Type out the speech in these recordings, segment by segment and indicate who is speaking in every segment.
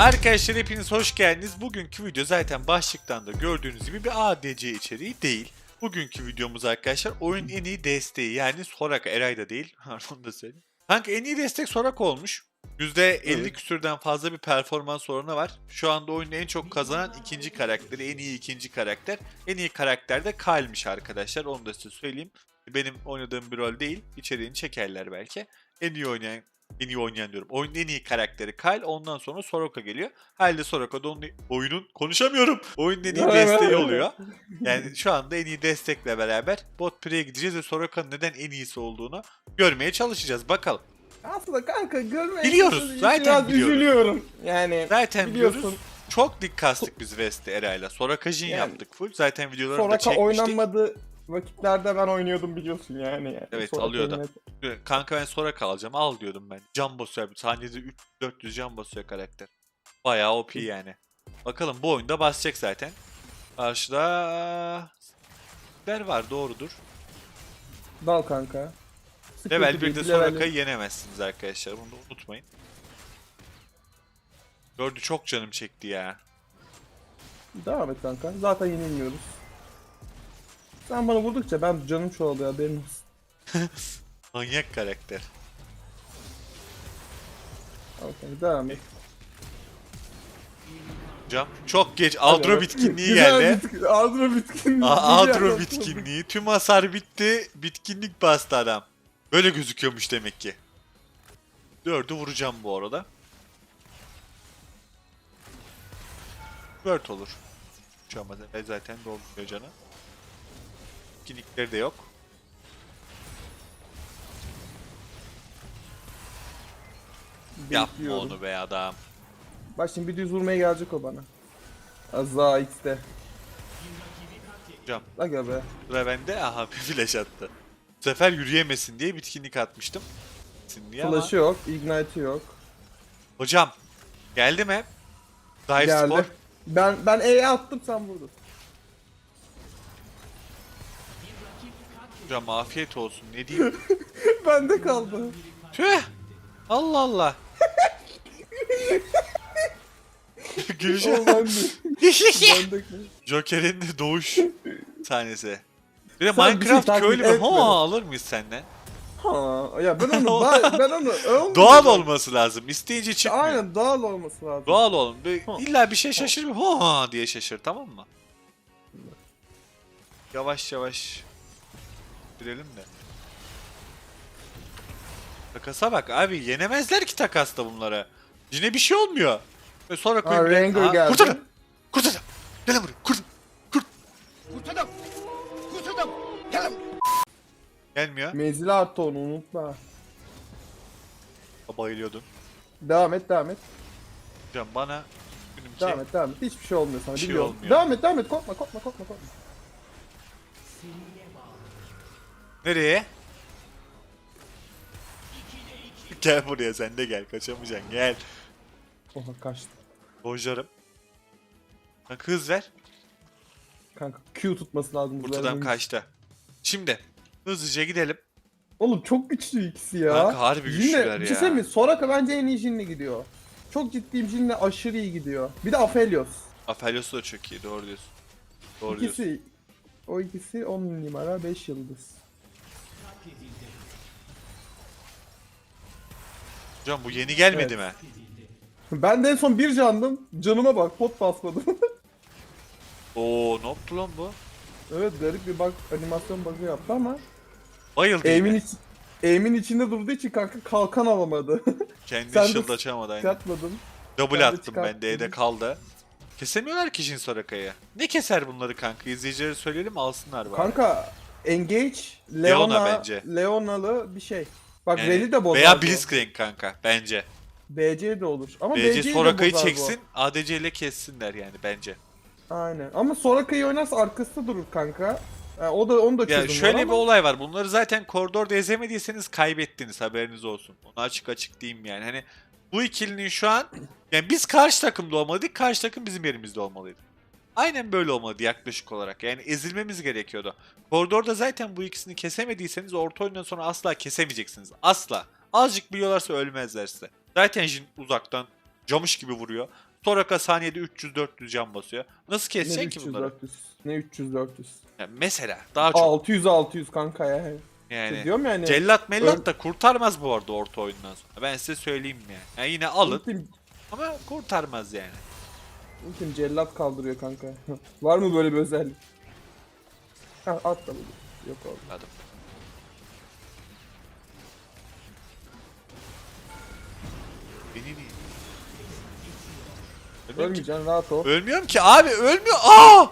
Speaker 1: Arkadaşlar hepiniz hoş geldiniz. Bugünkü video zaten başlıktan da gördüğünüz gibi bir ADC içeriği değil. Bugünkü videomuz arkadaşlar oyun en iyi desteği yani Soraka Eray'da değil. Onu da söyleyeyim. Kanka en iyi destek Soraka olmuş. %50
Speaker 2: Evet.
Speaker 1: küsürden fazla bir performans oranı var. Şu anda oyunu en çok kazanan ikinci karakteri, en iyi ikinci karakter. En iyi karakter de Kyle'miş arkadaşlar. Onu da size söyleyeyim. Benim oynadığım bir rol değil. İçeriğini çekerler belki. En iyi oynayan en iyi oynayan diyorum. Oyunun en iyi karakteri Kyle. Ondan sonra Soroka geliyor. Halde Soroka da onun oyunun konuşamıyorum. Oyunun en iyi desteği oluyor. Yani şu anda en iyi destekle beraber bot pre'ye gideceğiz ve Soroka'nın neden en iyisi olduğunu görmeye çalışacağız. Bakalım.
Speaker 2: Aslında kanka görmek
Speaker 1: Biliyoruz, zaten
Speaker 2: biraz
Speaker 1: biliyoruz.
Speaker 2: üzülüyorum. Yani
Speaker 1: Zaten
Speaker 2: biliyorsun
Speaker 1: biliyoruz. Çok dik kastık biz West'te Eray'la. Soraka Jin
Speaker 2: Yani,
Speaker 1: yaptık full. Zaten videolarını da
Speaker 2: Soraka
Speaker 1: çekmiştik.
Speaker 2: Vakitlerde ben oynuyordum biliyorsun yani.
Speaker 1: Evet,
Speaker 2: Soraka
Speaker 1: alıyordu.
Speaker 2: yine-
Speaker 1: Kanka ben Soraka alacağım. Al diyordum ben. Can basıyor. Saniyede 3-400 can basıyor karakter. Bayağı OP yani. Bakalım bu oyunda basacak zaten. Karşıda... Der var doğrudur.
Speaker 2: Dal kanka. Sıkıntı
Speaker 1: Level
Speaker 2: değil,
Speaker 1: 1'de
Speaker 2: level-
Speaker 1: Soraka'yı yenemezsiniz arkadaşlar. Bunu da unutmayın. Gördü çok canım çekti ya.
Speaker 2: Devam et kanka. Zaten yenilmiyoruz. Sen bana vurdukça ben canım çoğalıyor haberin olsun.
Speaker 1: Manyak karakter.
Speaker 2: Okay, devam et.
Speaker 1: Cam. Çok geç.
Speaker 2: Hadi.
Speaker 1: bitkinliği geldi.
Speaker 2: Adro bitkinliği.
Speaker 1: A-
Speaker 2: Güzel
Speaker 1: Adro
Speaker 2: yaptın.
Speaker 1: bitkinliği. Tüm hasar bitti. Bitkinlik bastı adam. Böyle gözüküyormuş demek ki. Dördü vuracağım bu arada. Dört olur. Şu an zaten dolduruyor canı. Bitkinlikleri de yok. Yapma
Speaker 2: Bekliyorum.
Speaker 1: onu be adam.
Speaker 2: Bak şimdi bir düz vurmaya gelecek o bana. Azza X'te.
Speaker 1: Hocam
Speaker 2: Aga be.
Speaker 1: sıra bende. Aha bir flash attı. Bu sefer yürüyemesin diye bitkinlik atmıştım. Bitsin diye ama-
Speaker 2: Flash'ı yok, ignite'ı yok.
Speaker 1: Hocam geldi mi? Dive
Speaker 2: Geldi.
Speaker 1: score.
Speaker 2: Ben ben E'ye attım sen vurdun.
Speaker 1: Hocam afiyet olsun ne diyeyim.
Speaker 2: Bende kaldı.
Speaker 1: Tüh. Allah Allah. Gülşen.
Speaker 2: O bende. bende kaldı.
Speaker 1: Joker'in de doğuş sahnesi. Bir de
Speaker 2: Sen şey
Speaker 1: Minecraft köylü mü?
Speaker 2: etme.
Speaker 1: Ha alır mıyız senden?
Speaker 2: Ha, ya ben onu ben, ben onu olmayacak.
Speaker 1: Doğal olması lazım. İsteyince çıkmıyor.
Speaker 2: Aynen doğal olması lazım.
Speaker 1: Doğal olun. Bir,
Speaker 2: Ha.
Speaker 1: illa bir şey şaşır mı? Ha diye şaşır tamam mı? Yavaş yavaş girelim de. Takasa bak abi yenemezler ki takasta bunlara. Yine bir şey olmuyor. Ve sonra koyayım.
Speaker 2: Rengar
Speaker 1: Aa,
Speaker 2: geldi.
Speaker 1: Kurtarın. Kurtarın. Gel lan buraya. Kurt. Kurt.
Speaker 3: Kurtuldum. Kurtuldum. Gelin.
Speaker 1: Gelmiyor.
Speaker 2: Menzili arttı onu unutma.
Speaker 1: Bayılıyordun.
Speaker 2: Devam et devam et.
Speaker 1: Hocam bana benimki
Speaker 2: Devam et devam et. Hiçbir şey olmuyor sana
Speaker 1: Bir şey
Speaker 2: biliyorum.
Speaker 1: olmuyor.
Speaker 2: Devam et devam et korkma korkma korkma korkma.
Speaker 1: Nereye? Gel buraya sen de gel kaçamayacaksın gel.
Speaker 2: Oha kaçtı.
Speaker 1: Bonjarım. Bak hız ver.
Speaker 2: Kanka Q tutması lazım. bu
Speaker 1: Kurt adam
Speaker 2: zaten.
Speaker 1: kaçtı. Şimdi hızlıca gidelim.
Speaker 2: Oğlum çok güçlü ikisi ya.
Speaker 1: Kanka harbi
Speaker 2: Jin'le-
Speaker 1: güçlüler
Speaker 2: bir şey
Speaker 1: ya.
Speaker 2: söyleyeyim mi? Soraka bence en iyi Jin'le gidiyor. Çok ciddiyim Jin'le aşırı iyi gidiyor. Bir de Aphelios.
Speaker 1: Aphelios da çok iyi doğru diyorsun. Doğru diyorsun.
Speaker 2: İkisi o ikisi 10 numara 5 yıldız.
Speaker 1: Hocam bu yeni gelmedi mi?
Speaker 2: Ben de en son bir candım. Canıma bak pot basmadım.
Speaker 1: Oo ne yaptı lan bu?
Speaker 2: evet garip bir bak animasyon bug'ı yaptı ama
Speaker 1: Bayıldı yine.
Speaker 2: iç, aim'in içinde durduğu için kanka kalkan alamadı.
Speaker 1: Kendi shield açamadı aynen.
Speaker 2: Çıkartmadım.
Speaker 1: Double
Speaker 2: sen de
Speaker 1: attım ben de E'de kaldı. Kesemiyorlar ki Jin Soraka'yı. Ne keser bunları kanka? İzleyicilere söyleyelim alsınlar bari.
Speaker 2: Kanka Engage
Speaker 1: Leona
Speaker 2: Leona,
Speaker 1: bence.
Speaker 2: Leona'lı bir şey. Bak
Speaker 1: Yani
Speaker 2: Reli de bozar.
Speaker 1: Veya. Blitzcrank kanka bence.
Speaker 2: BC de olur. Ama
Speaker 1: BC
Speaker 2: de
Speaker 1: Soraka'yı çeksin ADC ile kessinler yani bence.
Speaker 2: Aynen. Ama Soraka'yı oynarsa arkasında durur kanka. Yani o da onu da çözüm
Speaker 1: şöyle
Speaker 2: var
Speaker 1: bir
Speaker 2: ama
Speaker 1: olay var. Bunları zaten koridorda ezemediyseniz kaybettiniz haberiniz olsun. Onu açık açık diyeyim yani. Hani bu ikilinin şu an yani biz karşı takımda olmalıydık. Karşı takım bizim yerimizde olmalıydı. Aynen böyle olmalıydı yaklaşık olarak. Yani ezilmemiz gerekiyordu. Koridorda zaten bu ikisini kesemediyseniz orta oyundan sonra asla kesemeyeceksiniz. Asla. Azıcık biliyorlarsa ölmezler size. Zaten Jin uzaktan camış gibi vuruyor. Soraka saniyede 300-400 can basıyor. Nasıl
Speaker 2: Ne
Speaker 1: kesecek ki
Speaker 2: 300
Speaker 1: bunları?
Speaker 2: 400. Ne 300 400.
Speaker 1: Yani mesela daha çok
Speaker 2: 600 600 kanka ya.
Speaker 1: yani.
Speaker 2: Diyorum yani.
Speaker 1: Cellat mellat da kurtarmaz bu arada orta oyundan sonra. Ben size söyleyeyim yani. yani yine alın ama kurtarmaz yani.
Speaker 2: Ultim cellat kaldırıyor kanka. Var mı böyle bir özellik? Ha at da bunu. Yok oldu.
Speaker 1: Adam. Beni niye? Ölmüyorum ki.
Speaker 2: Ölmeyeceksin rahat ol.
Speaker 1: Ölmüyorum ki abi ölmüyor. Aa!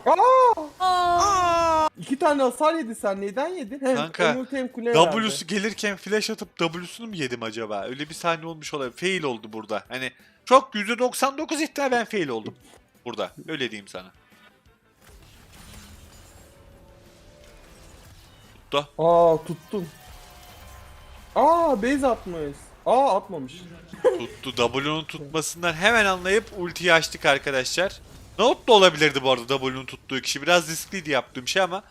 Speaker 2: Aa! İki tane hasar yedi sen neyden yedin? Hem
Speaker 1: Kanka,
Speaker 2: hem ulti hem kule.
Speaker 1: W'su gelirken flash atıp W'sunu mu yedim acaba? Öyle bir sahne olmuş olabilir. Fail oldu burada. Hani çok %99 ihtimal ben fail oldum. Burada. Öyle diyeyim sana. Tuttu.
Speaker 2: Aa tuttum. Aa base atmış. Aa atmamış.
Speaker 1: Tuttu. W'nun tutmasından hemen anlayıp ultiyi açtık arkadaşlar. Note da olabilirdi bu arada W'nun tuttuğu kişi. Biraz riskliydi yaptığım şey ama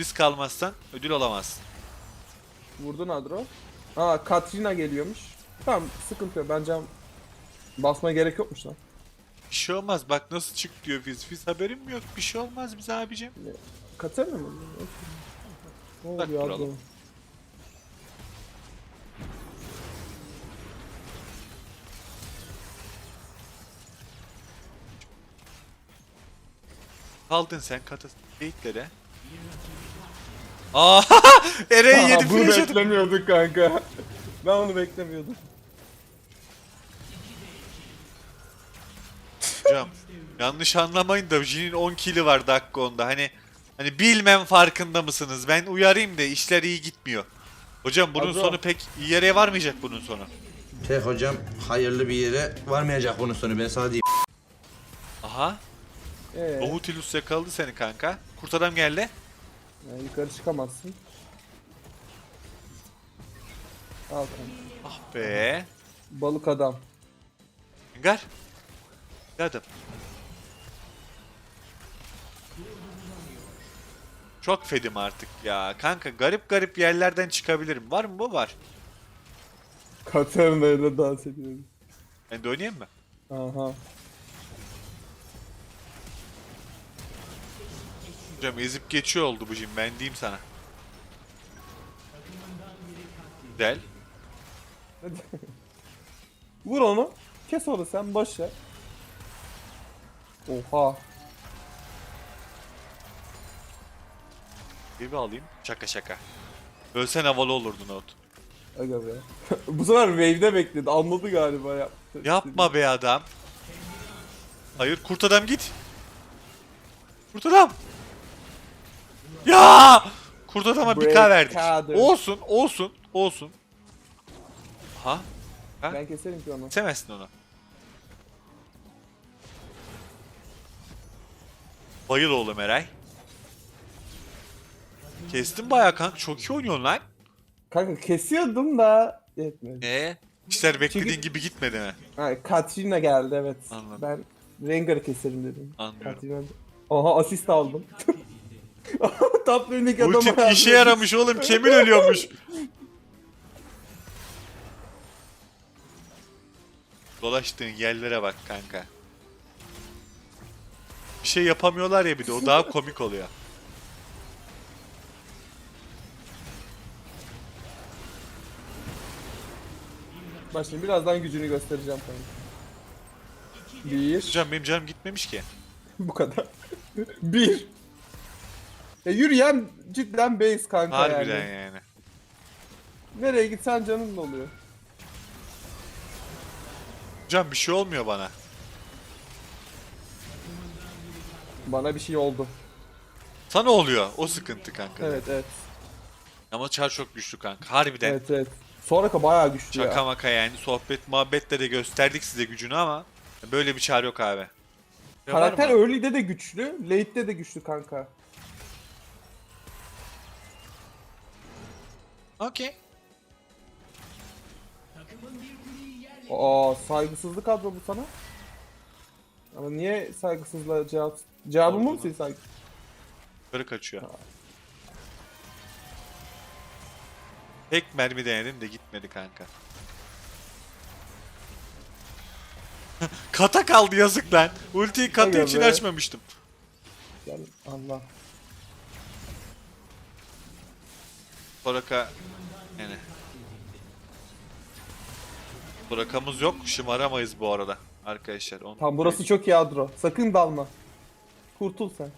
Speaker 1: risk almazsan ödül alamazsın.
Speaker 2: Vurdun Adro. Aa Katrina geliyormuş. Tamam sıkıntı yok. Bence basmaya gerek yokmuş lan.
Speaker 1: Bir şey olmaz. Bak nasıl çık diyor Fizz. Fizz haberim mi yok. Bir şey olmaz bize abicim.
Speaker 2: Katrina mı? Ne
Speaker 1: Bak
Speaker 2: oluyor
Speaker 1: duralım. Kaldın sen katı beyitlere. Aa! Ereği
Speaker 2: Aa,
Speaker 1: yedi
Speaker 2: bunu
Speaker 1: flash atıp-
Speaker 2: beklemiyorduk kanka. ben onu beklemiyordum.
Speaker 1: Hocam yanlış anlamayın da Jin'in 10 kili var dakika onda. Hani hani bilmem farkında mısınız? Ben uyarayım da işler iyi gitmiyor. Hocam bunun
Speaker 2: Adro.
Speaker 1: sonu pek iyi yere varmayacak bunun sonu.
Speaker 4: Şey hocam hayırlı bir yere varmayacak bunun sonu ben sana diyeyim.
Speaker 1: Aha.
Speaker 2: Ee,
Speaker 1: Nohutilus yakaladı seni kanka. Kurt adam geldi.
Speaker 2: yani yukarı çıkamazsın. Al kanka.
Speaker 1: Ah be.
Speaker 2: Balık adam.
Speaker 1: Engar. Geldim. Çok fedim artık ya. Kanka garip garip yerlerden çıkabilirim. Var mı bu? Var.
Speaker 2: Katrina ile dans ediyoruz.
Speaker 1: Ben de oynayayım mı?
Speaker 2: Aha.
Speaker 1: Hocam ezip geçiyor oldu bu jim. Ben diyeyim sana. Güzel.
Speaker 2: Vur onu. Kes onu sen boş ver. Oha.
Speaker 1: Bir alayım. Şaka şaka. Ölsen havalı olurdu not.
Speaker 2: Aga be. Bu sefer wave'de bekledi. Anladı galiba yaptı.
Speaker 1: Yapma be adam. Hayır kurt adam git. Kurt adam. Ya! Kurt adama bir K
Speaker 2: Break
Speaker 1: verdik. Olsun, olsun, olsun. Ha?
Speaker 2: Ben keserim ki onu.
Speaker 1: Kesemezsin onu. Bayıl oğlum Eray. Kestin bayağı kanka. Çok iyi oynuyorsun lan.
Speaker 2: Kanka kesiyordum da yetmedi.
Speaker 1: Ee? İşler beklediğin
Speaker 2: Çünkü-
Speaker 1: gibi gitmedi mi?
Speaker 2: Ha, Katrina geldi evet.
Speaker 1: Anladım.
Speaker 2: Ben Rengar'ı keserim dedim.
Speaker 1: Anlıyorum.
Speaker 2: Katrina. Aha asist aldım. Top lane'deki adama
Speaker 1: Ultim
Speaker 2: yardım
Speaker 1: işe
Speaker 2: ettim.
Speaker 1: yaramış oğlum. Kemil ölüyormuş. Dolaştığın yerlere bak kanka. Bir şey yapamıyorlar ya bir de o daha komik oluyor.
Speaker 2: Bak şimdi birazdan gücünü göstereceğim sana. Bir.
Speaker 1: Hocam benim canım gitmemiş ki.
Speaker 2: Bu kadar. bir. Ya yürüyen cidden base kanka
Speaker 1: Harbiden
Speaker 2: yani.
Speaker 1: yani.
Speaker 2: Nereye gitsen canın oluyor.
Speaker 1: Hocam bir şey olmuyor bana.
Speaker 2: Bana bir şey oldu.
Speaker 1: Sana oluyor. O sıkıntı kanka.
Speaker 2: Evet evet.
Speaker 1: Ama çar çok güçlü kanka. Harbiden.
Speaker 2: Evet evet. Sonraka bayağı güçlü
Speaker 1: Şaka
Speaker 2: ya.
Speaker 1: maka yani. Sohbet muhabbetle de gösterdik size gücünü ama böyle bir çar yok abi. Ya var
Speaker 2: Karakter
Speaker 1: mı?
Speaker 2: early'de de güçlü, late'de de güçlü kanka.
Speaker 1: Okey.
Speaker 2: Aa saygısızlık adro bu sana. Ama niye saygısızla cevap... Cevabın mı senin saygı?
Speaker 1: Yukarı kaçıyor. Tek mermi denedim de gitmedi kanka. Kata kaldı yazık lan. Ultiyi katı
Speaker 2: Aga
Speaker 1: için
Speaker 2: be.
Speaker 1: açmamıştım.
Speaker 2: Gel Allah.
Speaker 1: Soraka yani. Sorakamız yok. Şımaramayız bu arada arkadaşlar. Onu
Speaker 2: Tamam burası çok iyi Adro. Sakın dalma. Kurtul sen.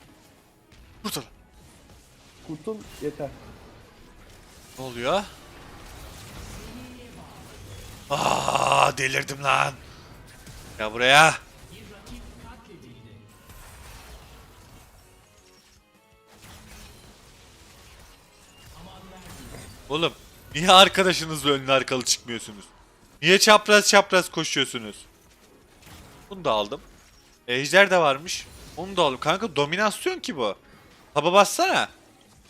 Speaker 1: Kurtul.
Speaker 2: Kurtul yeter.
Speaker 1: Ne oluyor? Aa delirdim lan. Ya buraya. Oğlum niye arkadaşınızla önlü arkalı çıkmıyorsunuz? Niye çapraz çapraz koşuyorsunuz? Bunu da aldım. Ejder de varmış. Onu da aldım. Kanka dominasyon ki bu. Taba bassana.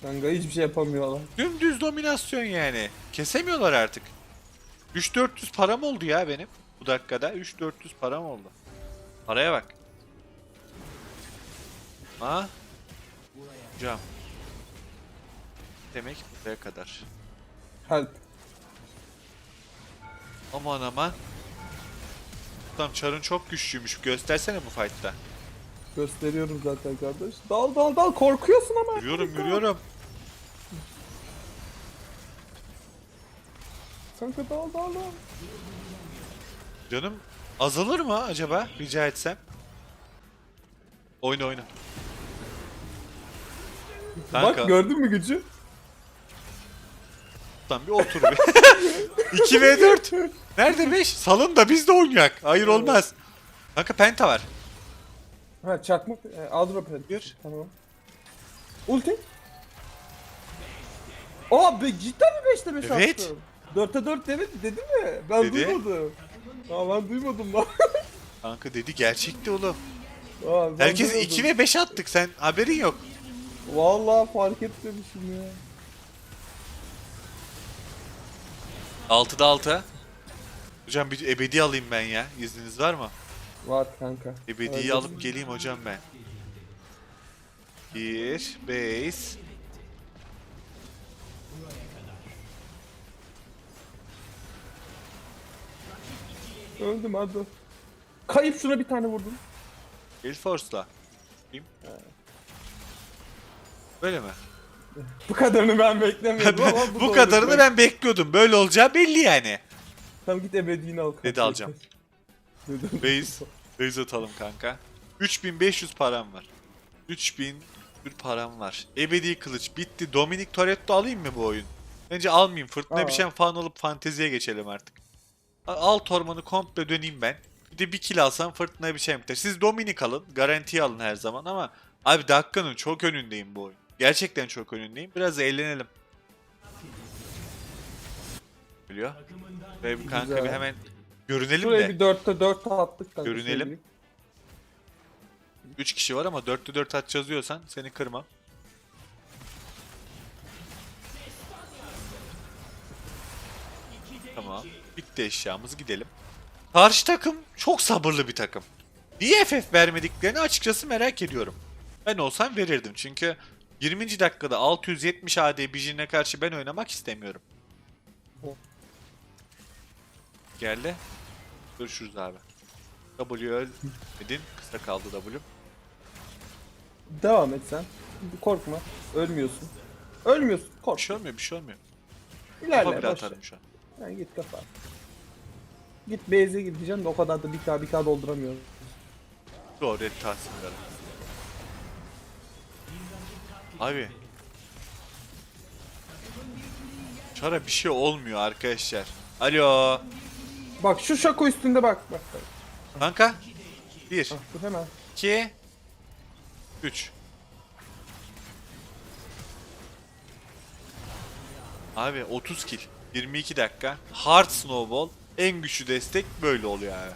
Speaker 2: Kanka hiçbir şey yapamıyorlar.
Speaker 1: Dümdüz dominasyon yani. Kesemiyorlar artık. 3-400 param oldu ya benim. Bu dakikada 3-400 param oldu. Paraya bak. Ha? Hocam. Demek buraya kadar.
Speaker 2: Help.
Speaker 1: Aman aman. Tamam çarın çok güçlüymüş. Göstersene bu fight'ta.
Speaker 2: Gösteriyorum zaten kardeş. Dal dal dal korkuyorsun ama.
Speaker 1: Yürüyorum yürüyorum.
Speaker 2: Kanka dal dal dal.
Speaker 1: Canım azalır mı acaba rica etsem? Oyna oyna. Kanka.
Speaker 2: Bak gördün mü gücü?
Speaker 1: Lan bir otur bir. 2 v 4. Nerede 5? Salın da biz de oynayak. Hayır olmaz. Kanka penta var.
Speaker 2: Ha çakmak. E, Adro pen.
Speaker 1: Bir.
Speaker 2: Tamam. Ulti. Aa be cidden mi 5'te 5
Speaker 1: Evet.
Speaker 2: attın? 4'te 4 demedi dedi mi? Ben
Speaker 1: Dedi.
Speaker 2: duymadım. Aa ben duymadım lan.
Speaker 1: Kanka dedi gerçekti oğlum.
Speaker 2: Aa, ben
Speaker 1: Herkes
Speaker 2: duymadım.
Speaker 1: 2 ve 5 attık sen haberin yok.
Speaker 2: Vallahi fark etmemişim ya.
Speaker 1: 6'da 6. Hocam bir ebedi alayım ben ya. İzniniz var mı?
Speaker 2: Var kanka.
Speaker 1: Ebediyi alıp geleyim hocam ben. 1 base.
Speaker 2: Öldüm hadi. Kayıp şuna bir tane vurdum.
Speaker 1: Gale Force'la. Bakayım. Böyle mi?
Speaker 2: Bu kadarını ben beklemiyordum ama bu,
Speaker 1: Bu
Speaker 2: da
Speaker 1: kadarını ben bekliyordum. Böyle olacağı belli yani.
Speaker 2: Tamam git ebediğini al. kanka.
Speaker 1: Dedi alacağım.
Speaker 2: Dedim.
Speaker 1: Base. Base atalım kanka. 3500 param var. 3000 bir param var. Ebedi kılıç bitti. Dominic Toretto alayım mı bu oyun? Bence almayayım. Fırtına
Speaker 2: Aa.
Speaker 1: bir şey falan alıp fanteziye geçelim artık. A- Alt ormanı komple döneyim ben. Bir de bir kill alsam fırtına bir şey biter. Siz Dominic alın. Garantiye alın her zaman ama abi dakikanın çok önündeyim bu oyun. Gerçekten çok önündeyim. Biraz eğlenelim. Biliyor. Ve kanka bir hemen görünelim
Speaker 2: Şuraya
Speaker 1: de.
Speaker 2: bir 4'te 4 attık kanka.
Speaker 1: Görünelim.
Speaker 2: sevgili.
Speaker 1: 3 kişi var ama 4'te 4 atacağız diyorsan seni kırmam. Tamam. Bitti eşyamız gidelim. Karşı takım çok sabırlı bir takım. Niye FF vermediklerini açıkçası merak ediyorum. Ben olsam verirdim çünkü 20. dakikada 670 AD Bijin'e karşı ben oynamak istemiyorum. Geldi. Görüşürüz abi. W ölmedin. Kısa kaldı W.
Speaker 2: Devam et sen. Korkma. Ölmüyorsun. Ölmüyorsun.
Speaker 1: Bir
Speaker 2: Kork.
Speaker 1: şey olmuyor bir şey olmuyor. Kafa
Speaker 2: İlerle.
Speaker 1: bile
Speaker 2: Boş ver.
Speaker 1: atarım şu an.
Speaker 2: Ha, git kafa. Git base'e gideceğim de o kadar da bir k bir k dolduramıyorum.
Speaker 1: Doğru et Tahsin Kara. Abi. Çara bir şey olmuyor arkadaşlar. Alo.
Speaker 2: Bak şu şako üstünde bak. Bak. bak.
Speaker 1: Kanka. 1,
Speaker 2: Ah, dur hemen.
Speaker 1: 2, 3. Abi 30 kill. 22 dakika. Hard snowball. En güçlü destek böyle oluyor abi.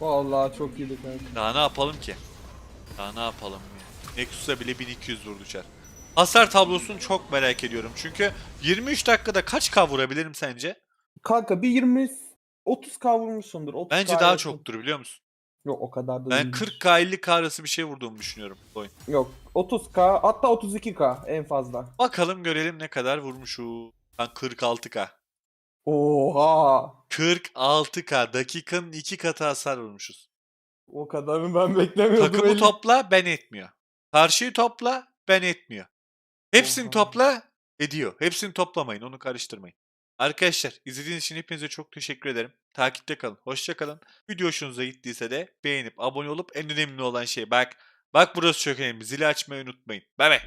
Speaker 2: Vallahi çok iyiydi kanka.
Speaker 1: Daha ne yapalım ki? Daha ne yapalım ya? Nexus'a bile 1200 vurdu çar. Hasar tablosunu çok merak ediyorum. Çünkü 23 dakikada kaç K vurabilirim sence?
Speaker 2: Kanka bir 20 30k vurmuşsundur. 30K
Speaker 1: Bence daha
Speaker 2: yakın.
Speaker 1: çoktur biliyor musun?
Speaker 2: Yok o kadar da
Speaker 1: Ben
Speaker 2: değildir.
Speaker 1: 40K 50K arası bir şey vurduğumu düşünüyorum bu oyun.
Speaker 2: Yok 30k hatta 32k en fazla.
Speaker 1: Bakalım görelim ne kadar vurmuşum. Ben 46K.
Speaker 2: Oha.
Speaker 1: 46K dakikanın iki katı hasar vurmuşuz.
Speaker 2: O kadarını ben beklemiyordum.
Speaker 1: Takımı
Speaker 2: Elif.
Speaker 1: topla ben etmiyor. Karşıyı topla ben etmiyor. Hepsini
Speaker 2: Oha.
Speaker 1: topla ediyor. Hepsini toplamayın onu karıştırmayın. Arkadaşlar izlediğiniz için hepinize çok teşekkür ederim. Takipte kalın. Hoşça kalın. Video hoşunuza gittiyse de beğenip abone olup en önemli olan şey bak. Bak burası çok önemli. Zili açmayı unutmayın. Bay bay.